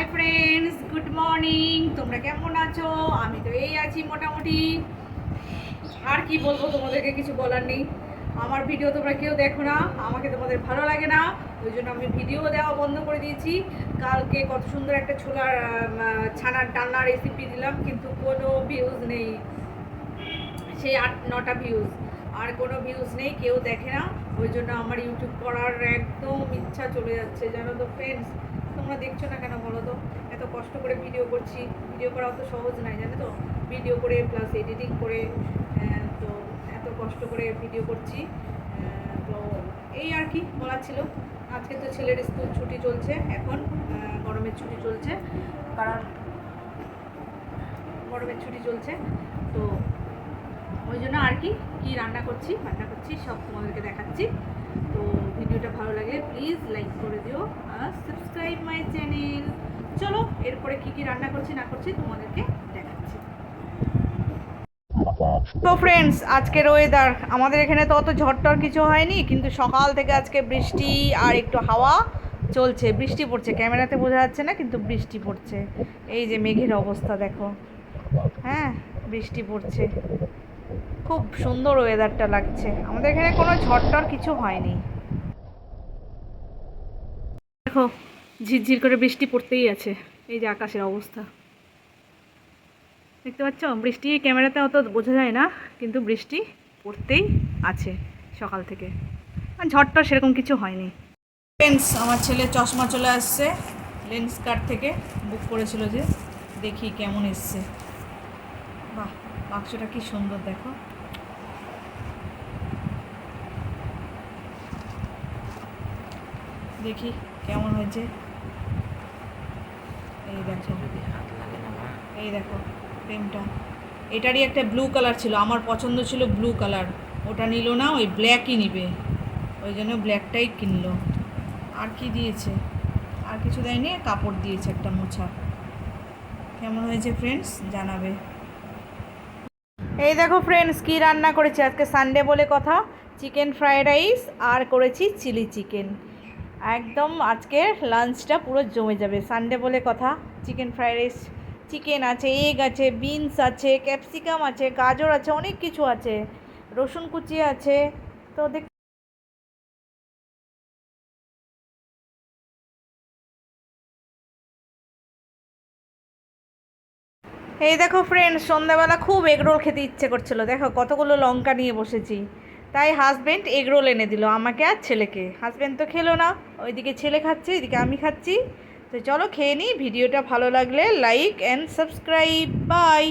Hi friends good morning তোমরা কেমন আছো? আমি তো এই আছি মোটামুটি। আর কি বলব, তোমাদেরকে কিছু বলার নেই। আমার ভিডিও তোমরা কেউ দেখো না, আমাকে তোমাদের ভালো লাগে না, ওই জন্য আমি ভিডিও দেওয়া বন্ধ করে দিয়েছি। কালকে কত সুন্দর একটা ছোলার ছানার ডালনা রেসিপি দিলাম, কিন্তু কোনো ভিউজ নেই। সেই আট, নটা ভিউজ আর কোনো ভিউজ নেই, কেউ দেখে না। ওই জন্য আমার ইউটিউব করার একদম ইচ্ছা চলে যাচ্ছে, জানো তো ফ্রেন্ডস তোমরা দেখছ না কেন বলো তো? এত কষ্ট করে ভিডিও করছি। ভিডিও করা অত সহজ নাই, জানো তো? ভিডিও করে প্লাস এডিটিং করে তো এত কষ্ট করে ভিডিও করছি। তো এই আর কি বলার ছিল। আজকে তো ছেলের স্কুল ছুটি চলছে, এখন গরমের ছুটি চলছে। কারণ গরমের ছুটি চলছে, তো ওই জন্য আর কি, কী রান্না করছি রান্না করছি, সব তোমাদেরকে দেখাচ্ছি। তো ভিডিওটা ভালো লাগে প্লিজ লাইক করে দিও আর সাবস্ক্রাইব মাই চ্যানেল চলো, এরপরে কি কি রান্না করছি, না করছি তোমাদেরকে দেখাচ্ছি। তো ফ্রেন্ডস আজকের ওয়েদার আমাদের এখানে তো অত ঝড়টর কিছু হয়নি, কিন্তু সকাল থেকে আজকে বৃষ্টি আর একটু হাওয়া চলছে। বৃষ্টি পড়ছে, ক্যামেরাতে বোঝা যাচ্ছে না, কিন্তু বৃষ্টি পড়ছে। এই যে মেঘের অবস্থা, দেখো। হ্যাঁ বৃষ্টি পড়ছে। খুব সুন্দর ওয়েদারটা লাগছে। আমাদের এখানে কোনো ঝড়টর কিছু হয়নি। দেখো, ঝিরঝির করে বৃষ্টি পড়তেই আছে। এই যে আকাশের অবস্থা। দেখতে পাচ্ছ? বৃষ্টি ক্যামেরাতে অত বোঝা যায় না, কিন্তু বৃষ্টি পড়তেই আছে সকাল থেকে। আর ঝড়টর সেরকম কিছু হয়নি। লেন্স আমার ছেলে চশমা চলে আসছে লেন্স কার্ড থেকে বুক করেছিল যে দেখি কেমন এসছে। বাহ, বাক্সটা কি সুন্দর দেখো। দেখি কেমন হয়েছে। এই দেখো। এই দেখো ফ্রেমটা এটারই একটা ব্লু কালার ছিল আমার পছন্দ ছিল ব্লু কালার ওটা নিল না ওই ব্ল্যাকই নিবে। ওই জন্য ব্ল্যাকটাই কিনলো। আর কি দিয়েছে? আর কিছু দেয়নি কাপড় দিয়েছে একটা মোছা। কেমন হয়েছে ফ্রেন্ডস জানাবে। এই দেখো ফ্রেন্ডস কি রান্না করেছি? আজকে সানডে বলে কথা। চিকেন ফ্রাইড রাইস আর করেছি চিলি চিকেন একদম আজকে লাঞ্চটা পুরো জমে যাবে। সানডে বলে কথা। চিকেন ফ্রাইড রাইস চিকেন আছে এগ আছে বিনস আছে ক্যাপসিকাম আছে, গাজর আছে, অনেক কিছু আছে। রসুন কুচি আছে। তো দেখ এই দেখো ফ্রেন্ড সন্ধ্যাবেলা খুব এগরোল খেতে ইচ্ছে করছিল। দেখো কতগুলো লঙ্কা নিয়ে বসেছি। তাই হাজব্যান্ড এগরোল এনে দিল আমাকে আর ছেলেকে। হাজব্যান্ড তো খেলো না, ওইদিকে ছেলে খাচ্ছে, এদিকে আমি খাচ্ছি। তো চলো খেয়ে নিই, ভিডিওটা ভালো লাগলে লাইক অ্যান্ড সাবস্ক্রাইব বাই